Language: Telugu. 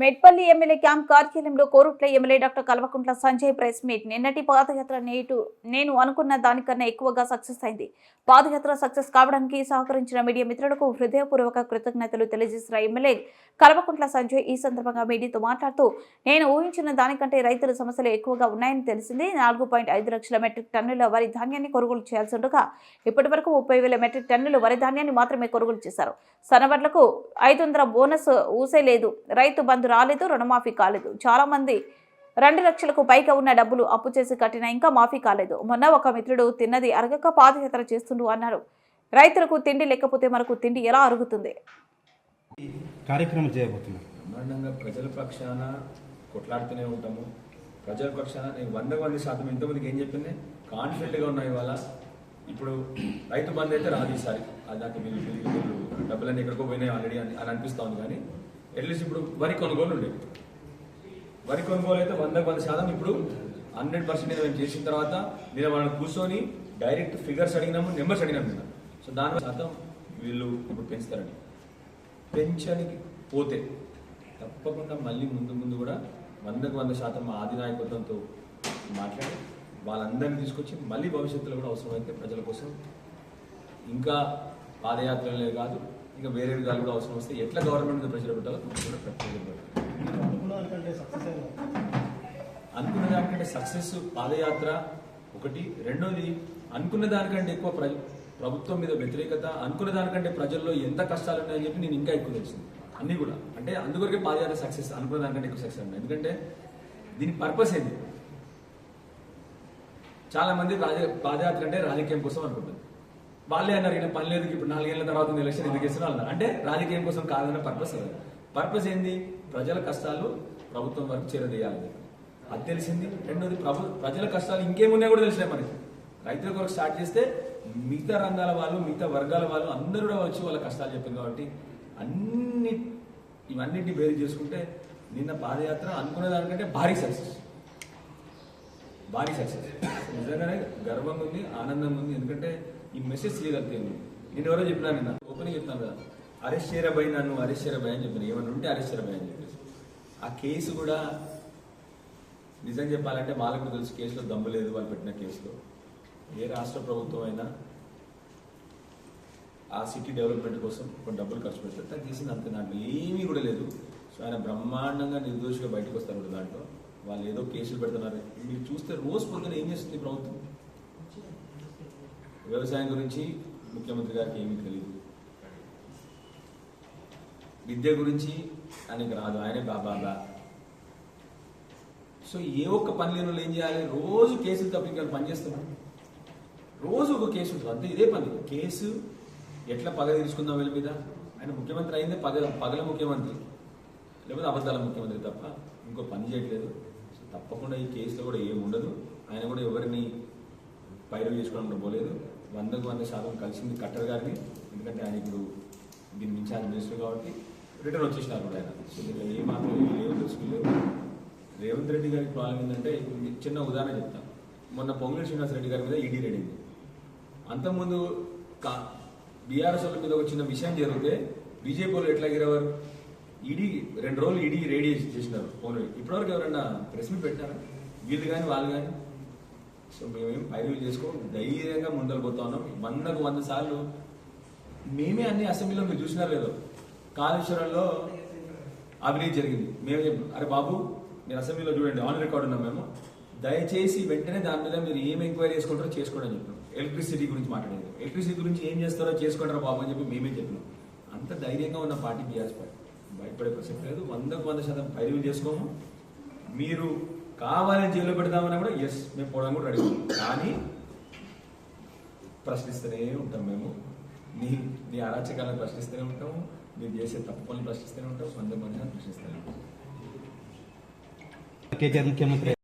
మెట్పల్లి ఎమ్మెల్యే క్యాంప్ కార్యాలయంలో Korutla MLA doctor Kalvakuntla Sanjay press meet. నిన్నటి పాదయాత్ర నేటు నేను అనుకున్న దానికన్నా ఎక్కువగా సక్సెస్ అయింది. పాదయాత్ర సక్సెస్ కావడానికి సహకరించిన మీడియా మిత్రులకు హృదయపూర్వక కృతజ్ఞతలు తెలియజేసిన ఎమ్మెల్యే కల్వకుంట్ల సంజయ్ ఈ సందర్భంగా మీడియాతో మాట్లాడుతూ నేను ఊహించిన దానికంటే రైతుల సమస్యలు ఎక్కువగా ఉన్నాయని తెలిసింది. నాలుగు పాయింట్ ఐదు లక్షల మెట్రిక్ టన్నుల వరి ధాన్యాన్ని కొనుగోలు చేయాల్సి ఉండగా ఇప్పటి వరకు ముప్పై వేల మెట్రిక్ టన్నులు వరి ధాన్యాన్ని మాత్రమే కొనుగోలు చేశారు. సనవర్లకు ఐదు వందల బోనస్ ఊసే లేదు. రైతు బంధు రాలేదు రుణమాఫీ కాలేదు. చాలా మంది రెండు లక్షలకు పైగా ఉన్న డబ్బులు అప్పు చేసి కట్టినా ఇంకా మాఫీ కాలేదు. మొన్న ఒక మిత్రుడు తిన్నది అరగక పాదయాత్ర చేస్తుండు అన్నారు రైతులకు తిండి లేకపోతే మనకు తిండి ఎలా అరుగుతుంది? కార్యక్రమం ప్రజల పక్షాన కొట్లాడుతూనే ఉంటాము. ప్రజల పక్షాన నేను వంద వంద శాతం ఇంతమందికి ఏం చెప్పింది? కాన్ఫిడెంట్గా ఉన్నాయి ఇవాళ. ఇప్పుడు రైతు బంధు అయితే రాదు ఈసారి. అది నాకు మీరు డబ్బులన్నీ ఎక్కడికో పోయినాయి ఆల్రెడీ అని అని అనిపిస్తా ఉంది కానీ అట్లీస్ట్ ఇప్పుడు వరి కొనుగోలు ఉండేది వరి కొనుగోలు అయితే వంద వంద శాతం ఇప్పుడు హండ్రెడ్ పర్సెంట్ మేము చేసిన తర్వాత నేను వాళ్ళని కూర్చొని డైరెక్ట్ ఫిగర్స్ అడిగినాము నెంబర్స్ అడిగినాము నిన్న సో దాని శాతం వీళ్ళు ఇప్పుడు పెంచుతారండి. పెంచడానికి పోతే తప్పకుండా మళ్ళీ ముందు ముందు కూడా వందకు వంద శాతం మా ఆది నాయకత్వంతో మాట్లాడి వాళ్ళందరినీ తీసుకొచ్చి మళ్ళీ భవిష్యత్తులో కూడా అవసరమైతే ప్రజల కోసం ఇంకా పాదయాత్రలే కాదు ఇంకా వేరే విధాలు కూడా అవసరం వస్తే ఎట్లా గవర్నమెంట్ మీద ప్రెషర్ పెట్టాలో కూడా అనుకున్న దానికంటే సక్సెస్ పాదయాత్ర ఒకటి. రెండోది అనుకున్న దానికంటే ఎక్కువ ప్ర ప్రభుత్వం మీద వ్యతిరేకత అనుకున్న దానికంటే ప్రజల్లో ఎంత కష్టాలు ఉన్నాయని చెప్పి నేను ఇంకా ఎక్కువ తెలిసింది అన్నీ కూడా. అంటే అందుకొరకే పాదయాత్ర సక్సెస్ అనుకున్న దానికంటే ఎక్కువ సక్సెస్ ఉన్నాయి. ఎందుకంటే దీని పర్పస్ ఏంది? చాలా మంది రాజ పాదయాత్ర అంటే రాజకీయం కోసం అనుకుంటుంది వాళ్ళే అన్నారు ఈయన పని లేదు ఇప్పుడు నాలుగేళ్ళ తర్వాత ఎలక్షన్ ఎందుకు ఇస్తున్నా అన్నారు. అంటే రాజకీయం కోసం కాదన్న పర్పస్ పర్పస్ ఏంది? ప్రజల కష్టాలు ప్రభుత్వం వరకు చేరదీయాలి. అది తెలిసింది. రెండోది ప్రభు ప్రజల కష్టాలు ఇంకేమున్నాయి కూడా తెలిసినాయి మనకి. రైతుల కొరకు స్టార్ట్ చేస్తే మిగతా రంగాల వాళ్ళు మిగతా వర్గాల వాళ్ళు అందరూ కూడా వచ్చి వాళ్ళ కష్టాలు చెప్పింది కాబట్టి అన్ని ఇవన్నింటినీ వేరు చేసుకుంటే నిన్న పాదయాత్ర అనుకునే దానికంటే భారీ సక్సెస్ భారీ సక్సెస్ నిజంగానే గర్వంగా ఉంది ఆనందంగా ఉంది. ఎందుకంటే ఈ మెసేజ్ చేయగలుగుతాను నేను ఎవరో చెప్పినాను నిన్న ఓపెన్ చెప్తాను కదా. అరెస్ట్ చేయరబోయి నన్ను అరెస్ట్ చేయరబోయి అని చెప్పాను. ఏమన్నా ఉంటే అరెస్ట్ చేయరబోయి అని చెప్పేసి. ఆ కేసు కూడా నిజం చెప్పాలంటే వాళ్ళకు తెలుసు కేసులో దమ్ము లేదు వాళ్ళు పెట్టిన కేసులో. ఏ రాష్ట్ర ప్రభుత్వం అయినా ఆ సిటీ డెవలప్మెంట్ కోసం కొన్ని డబ్బులు ఖర్చు పెడతారు తను తీసింది అంతే దాంట్లో ఏమీ కూడా లేదు. సో ఆయన బ్రహ్మాండంగా నిర్దోషిగా బయటకు వస్తారు కూడా దాంట్లో. వాళ్ళు ఏదో కేసులు పెడుతున్నారు. మీరు చూస్తే రోజు పొద్దున ఏం చేస్తుంది ప్రభుత్వం? వ్యవసాయం గురించి ముఖ్యమంత్రి గారికి ఏమీ తెలియదు విద్య గురించి ఆయనకి రాదు ఆయనే బాబా సో ఏ ఒక్క పని లేని వాళ్ళు ఏం చేయాలి? రోజు కేసులు తప్పించాలి పని చేస్తున్నాం. రోజు ఒక కేసు ఉంటుంది. అంతే ఇదే పని. కేసు ఎట్లా పగ తీసుకుందాం వీళ్ళ మీద? ఆయన ముఖ్యమంత్రి అయిందే పగ పగల ముఖ్యమంత్రి. లేకపోతే అబద్ధాల ముఖ్యమంత్రి తప్ప ఇంకో పని చేయట్లేదు. సో తప్పకుండా ఈ కేసులో కూడా ఏమి ఉండదు. ఆయన కూడా ఎవరిని పైరు చేసుకోవడం పోలేదు. వందకు వంద శాతం కలిసింది కట్టర్ గారిని. ఎందుకంటే ఆయన ఇప్పుడు దీని మించి ఆయన మినిస్టర్ కాబట్టి రిటర్న్ వచ్చేసినారు కూడా ఆయన. సో దీనిలో ఏ మాత్రం ఏమీ లేవు రేవంత్ రెడ్డి గారికి ప్రాబ్లం ఏంటంటే చిన్న ఉదాహరణ చెప్తాను మొన్న పొంగులేటి శ్రీనివాస్ రెడ్డి గారి మీద ఈడీ రెడ్డి అంతకుముందు కా బీఆర్ఎస్ వాళ్ళ మీద ఒక చిన్న విషయం జరిగితే బీజేపీ వాళ్ళు ఎట్లా గిరవారు ఈడీ రెండు రోజులు ఈడీ రెడీ చేసినారు. ఫోన్ ఇప్పటివరకు ఎవరైనా ప్రెస్ మీట్ పెట్టారా వీళ్ళు కానీ వాళ్ళు కానీ సో మేమేం పైరులు చేసుకో ధైర్యంగా ముందలు పోతా ఉన్నాం. వందకు వంద సార్లు మేమే అన్ని అసెంబ్లీలో మీరు చూసినారు లేదో. కాళేశ్వరంలో అవినీతి జరిగింది. మేము చెప్పాం అరే బాబు మీరు అసెంబ్లీలో చూడండి ఆన్ రికార్డ్ ఉన్నాం మేము. దయచేసి వెంటనే దాని మీద మీరు ఏం ఎంక్వైరీ చేసుకుంటారో చేసుకోండి అని చెప్పినాం. ఎలక్ట్రిసిటీ గురించి మాట్లాడేది. ఎలక్ట్రిసిటీ గురించి ఏం చేస్తారో చేసుకుంటారో బాబు అని చెప్పి మేమే చెప్పినాం. అంత ధైర్యంగా ఉన్న పార్టీ బీఆర్ఎస్ పార్టీ. భయపడే ప్రసక్తి లేదు. వందకు వంద శాతం పైరులు చేసుకోము. మీరు కావాలని జైల్లో పెడదామని కూడా ఎస్ మేము పోవడం కూడా రెడీ కానీ ప్రశ్నిస్తూనే ఉంటాం మేము. నీ నీ అరాచకాలను ప్రశ్నిస్తూనే ఉంటాము మీరు చేసే తప్పు పనులు ప్రశ్నిస్తూనే ఉంటాం. వంద మంది ప్రశ్నిస్తూనే ఉంటాం. ముఖ్యమంత్రి